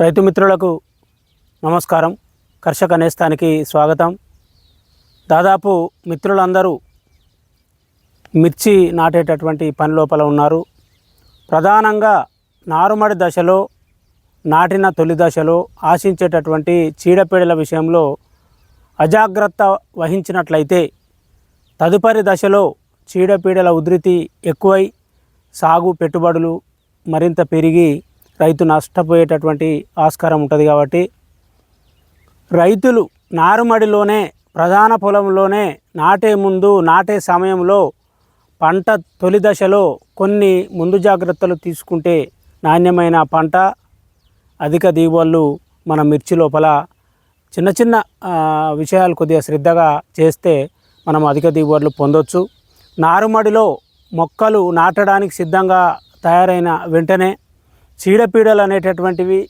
రైతు మిత్రులకు నమస్కారం. కర్షక నేస్తానికి స్వాగతం. దాదాపు మిత్రులందరూ మిర్చి నాటేటటువంటి పని లోపల ఉన్నారు. ప్రధానంగా నారుమడి దశలో నాటిన తొలి దశలో ఆశించేటటువంటి చీడపీడల విషయంలో అజాగ్రత్త వహించినట్లయితే తదుపరి దశలో చీడపీడల ఉధృతి ఎక్కువై సాగు పెట్టుబడులు మరింత పెరిగి రైతు నష్టపోయేటటువంటి ఆస్కారం ఉంటుంది కాబట్టి రైతులు నారుమడిలోనే ప్రధాన పొలంలోనే నాటే ముందు నాటే సమయంలో పంట తొలి దశలో కొన్ని ముందు జాగ్రత్తలు తీసుకుంటే నాణ్యమైన పంట అధిక దిగుబడులు మన మిర్చి లోపల చిన్న చిన్న విషయాలు కొద్దిగా శ్రద్ధగా చేస్తే మనం అధిక దిగుబడులు పొందొచ్చు. నారుమడిలో మొక్కలు నాటడానికి సిద్ధంగా తయారైన వెంటనే చీడపీడలు అనేటటువంటివి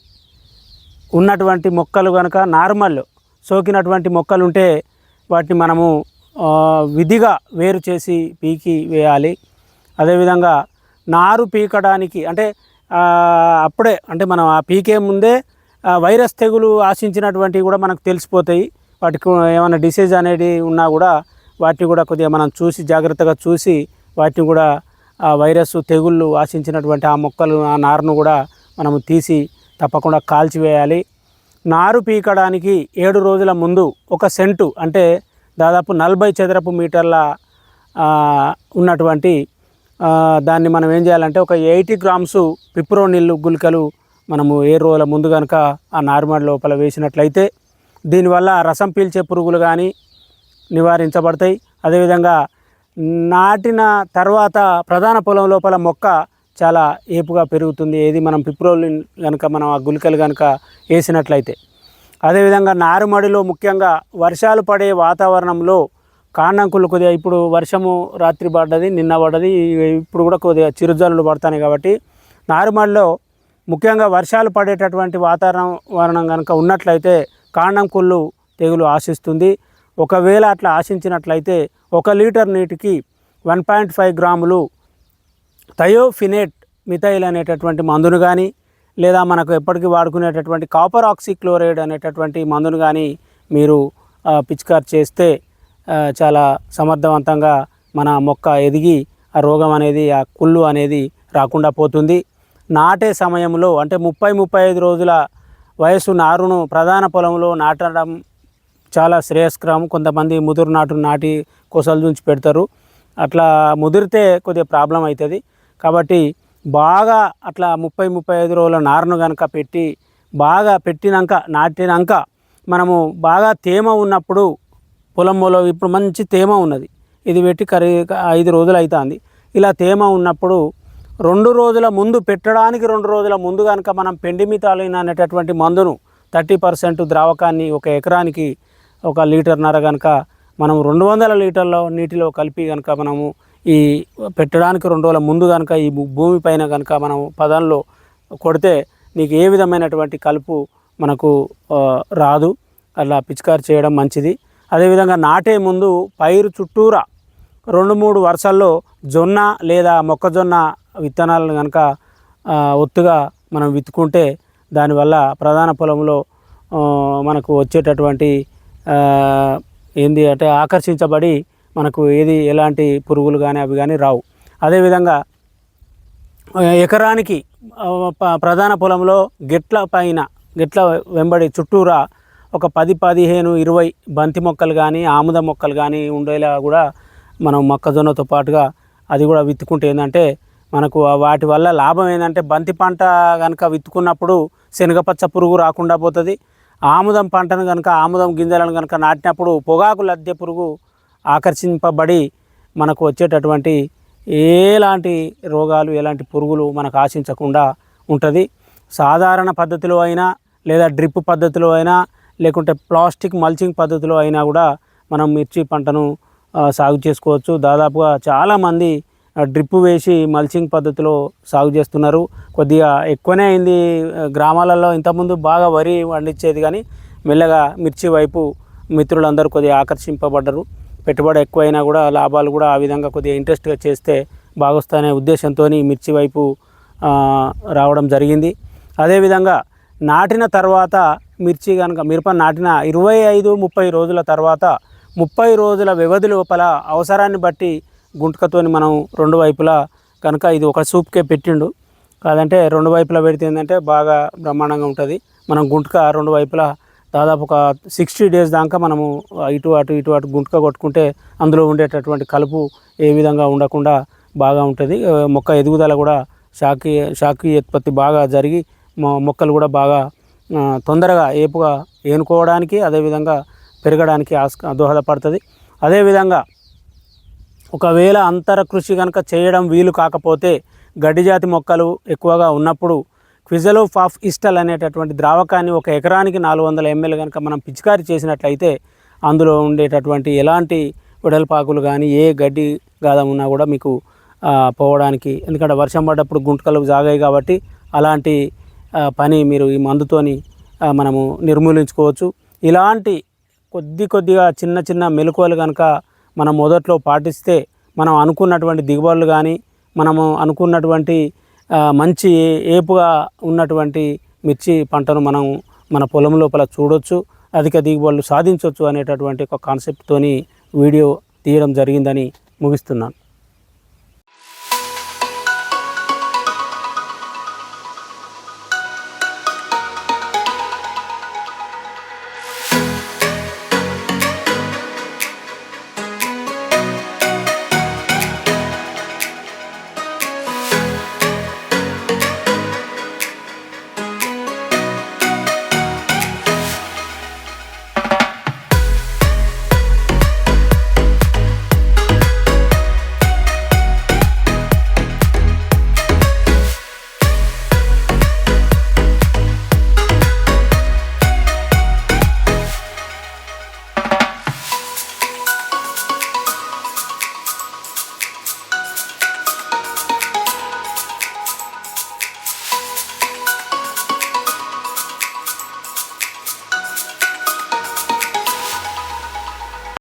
ఉన్నటువంటి మొక్కలు కనుక నార్మల్ సోకినటువంటి మొక్కలు ఉంటే వాటిని మనము విధిగా వేరు చేసి పీకి వేయాలి. అదేవిధంగా నారు పీకడానికి అంటే అప్పుడే అంటే మనం ఆ పీకే ముందే వైరస్ తెగులు ఆశించినటువంటివి కూడా మనకు తెలిసిపోతాయి. వాటికి ఏమైనా డిసీజ్ అనేది ఉన్నా కూడా వాటిని కూడా కొద్దిగా మనం చూసి జాగ్రత్తగా చూసి వాటిని కూడా ఆ వైరస్ తెగుళ్ళు ఆశించినటువంటి ఆ మొక్కలు ఆ నారును కూడా మనము తీసి తప్పకుండా కాల్చివేయాలి. నారు పీకడానికి ఏడు రోజుల ముందు ఒక సెంటు అంటే దాదాపు నలభై చదరపు మీటర్ల ఉన్నటువంటి దాన్ని మనం ఏం చేయాలంటే ఒక ఎయిటీ గ్రామ్స్ పిప్రో నీళ్ళు గుళికలు మనము ఏ రోజుల ముందు కనుక ఆ నారుమడి లోపల వేసినట్లయితే దీనివల్ల రసం పీల్చే పురుగులు కానీ నివారించబడతాయి. అదేవిధంగా నాటిన తర్వాత ప్రధాన పొలం లోపల మొక్క చాలా ఏపుగా పెరుగుతుంది. ఏది మనం పిప్రోలిన్ కనుక మనం ఆ గుళికలు కనుక వేసినట్లయితే. అదేవిధంగా నారుమడిలో ముఖ్యంగా వర్షాలు పడే వాతావరణంలో కాండంకులు కొద్దిగా ఇప్పుడు వర్షము రాత్రి పడ్డది నిన్న పడ్డది ఇప్పుడు కూడా కొద్దిగా చిరుజల్లులు పడతాయి కాబట్టి నారుమడిలో ముఖ్యంగా వర్షాలు పడేటటువంటి వాతావరణం కనుక ఉన్నట్లయితే కాండం కుళ్ళు తెగులు ఆశిస్తుంది. ఒకవేళ అట్లా ఆశించినట్లయితే ఒక లీటర్ నీటికి వన్ పాయింట్ ఫైవ్ గ్రాములు థయోఫినేట్ మిథైల్ అనేటటువంటి మందును కానీ లేదా మనకు ఎప్పటికీ వాడుకునేటటువంటి కాపర్ ఆక్సిక్లోరైడ్ అనేటటువంటి మందును కానీ మీరు ఆ, పిచికారి చేస్తే చాలా సమర్థవంతంగా మన మొక్క ఎదిగి ఆ రోగం అనేది ఆ కుళ్ళు అనేది రాకుండా పోతుంది. నాటే సమయంలో అంటే ముప్పై ముప్పై ఐదు రోజుల వయసు నారును ప్రధాన పొలంలో నాటడం చాలా శ్రేయస్కరం. కొంతమంది ముదురు నాటు నాటి కొసలు నుంచి పెడతారు. అట్లా ముదిరితే కొద్దిగా ప్రాబ్లం అవుతుంది. కాబట్టి బాగా అట్లా ముప్పై ముప్పై ఐదు రోజుల నారును కనుక పెట్టి బాగా పెట్టినాక నాటినాక మనము బాగా తేమ ఉన్నప్పుడు పొలంలో ఇప్పుడు మంచి తేమ ఉన్నది. ఇది పెట్టి కరీ ఐదు రోజులు అవుతుంది ఇలా తేమ ఉన్నప్పుడు రెండు రోజుల ముందు పెట్టడానికి రెండు రోజుల ముందు కనుక మనం పెండిమితాలిన్ అనేటటువంటి మందును థర్టీ పర్సెంట్ ద్రావకాన్ని ఒక ఎకరానికి ఒక లీటర్నర కనుక మనం రెండు వందల లీటర్ల నీటిలో కలిపి కనుక మనము ఈ పెట్టడానికి రెండు రోజుల ముందు కనుక ఈ భూమి పైన కనుక మనం పదంలో కొడితే నీకు ఏ విధమైనటువంటి కలుపు మనకు రాదు. అలా పిచికారి చేయడం మంచిది. అదేవిధంగా నాటే ముందు పైరు చుట్టూరా రెండు మూడు వరుసల్లో జొన్న లేదా మొక్కజొన్న విత్తనాలను కనుక ఒత్తుగా మనం విత్తుకుంటే దానివల్ల ప్రధాన పొలంలో మనకు వచ్చేటటువంటి ఏంది అంటే ఆకర్షించబడి మనకు ఏది ఎలాంటి పురుగులు కానీ అవి కానీ రావు. అదేవిధంగా ఎకరానికి ప- ప్రధాన పొలంలో గెట్ల పైన గెట్ల వెంబడి చుట్టూరా ఒక పది పదిహేను ఇరవై బంతి మొక్కలు కానీ ఆముద మొక్కలు కానీ ఉండేలా కూడా మనం మొక్కజొన్నతో పాటుగా అది కూడా విత్తుకుంటే ఏంటంటే మనకు వాటి వల్ల లాభం ఏంటంటే బంతి పంట కనుక విత్తుకున్నప్పుడు శనగపచ్చ పురుగు రాకుండా పోతుంది. ఆముదం పంటను కనుక ఆముదం గింజలను కనుక నాటినప్పుడు పొగాకు లద్దె పురుగు ఆకర్షింపబడి మనకు వచ్చేటటువంటి ఎలాంటి రోగాలు ఎలాంటి పురుగులు మనకు ఆశించకుండా ఉంటుంది. సాధారణ పద్ధతిలో అయినా లేదా డ్రిప్ పద్ధతిలో అయినా లేకుంటే ప్లాస్టిక్ మల్చింగ్ పద్ధతిలో అయినా కూడా మనం మిర్చి పంటను సాగు చేసుకోవచ్చు. దాదాపుగా చాలామంది డ్రిప్ వేసి మల్చింగ్ పద్ధతిలో సాగు చేస్తున్నారు. కొద్దిగా ఎక్కువనే అయింది గ్రామాలలో ఇంతకుముందు బాగా వరి పండించేది కానీ మెల్లగా మిర్చి వైపు మిత్రులందరూ కొద్దిగా ఆకర్షింపబడ్డరు. పెట్టుబడి ఎక్కువైనా కూడా లాభాలు కూడా ఆ విధంగా కొద్దిగా ఇంట్రెస్ట్గా చేస్తే బాగొస్తాయనే ఉద్దేశంతో మిర్చి వైపు రావడం జరిగింది. అదేవిధంగా నాటిన తర్వాత మిర్చి కనుక మిరప నాటిన ఇరవై ఐదు ముప్పై రోజుల తర్వాత ముప్పై రోజుల వ్యవధి లోపల అవసరాన్ని బట్టి గుంటకతోని మనం రెండు వైపులా కనుక ఇది ఒక సూప్కే పెట్టిండు. కాదంటే రెండు వైపులా పెడితే ఏంటంటే బాగా బ్రహ్మాండంగా ఉంటుంది. మనం గుంటక రెండు వైపులా దాదాపు ఒక సిక్స్టీ డేస్ దాకా మనము ఇటు అటు ఇటు అటు గుంటక కొట్టుకుంటే అందులో ఉండేటటువంటి కలుపు ఏ విధంగా ఉండకుండా బాగా ఉంటుంది. మొక్క ఎదుగుదల కూడా శాఖీ శాఖీ ఉత్పత్తి బాగా జరిగి మొ- మొక్కలు కూడా బాగా తొందరగా ఏపుగా ఏనుకోవడానికి అదేవిధంగా పెరగడానికి ఆస్క దోహదపడుతుంది. అదేవిధంగా ఒకవేళ అంతర కృషి కనుక చేయడం వీలు కాకపోతే గడ్డి జాతి మొక్కలు ఎక్కువగా ఉన్నప్పుడు క్విజలో ఆఫ్ ఇస్టల్ అనేటటువంటి ద్రావకాన్ని ఒక ఎకరానికి నాలుగు వందల ఎంఎల్ కనుక మనం పిచికారి చేసినట్లయితే అందులో ఉండేటటువంటి ఎలాంటి వెడల్పాకులు కానీ ఏ గడ్డి గాదం ఉన్నా కూడా మీకు పోవడానికి. ఎందుకంటే వర్షం పడ్డప్పుడు గుంటకలు జాగాయి కాబట్టి అలాంటి పని మీరు ఈ మందుతోని మనము నిర్మూలించుకోవచ్చు. ఇలాంటి కొద్ది కొద్దిగా చిన్న చిన్న మెలకువలు కనుక మనం మొదట్లో పాటిస్తే మనం అనుకున్నటువంటి దిగుబడులు కానీ మనము అనుకున్నటువంటి మంచి ఏపుగా ఉన్నటువంటి మిర్చి పంటను మనం మన పొలం లోపల చూడొచ్చు అధిక దిగుబడులు సాధించవచ్చు అనేటటువంటి ఒక కాన్సెప్ట్తోని వీడియో తీయడం జరిగిందని ముగిస్తున్నాను.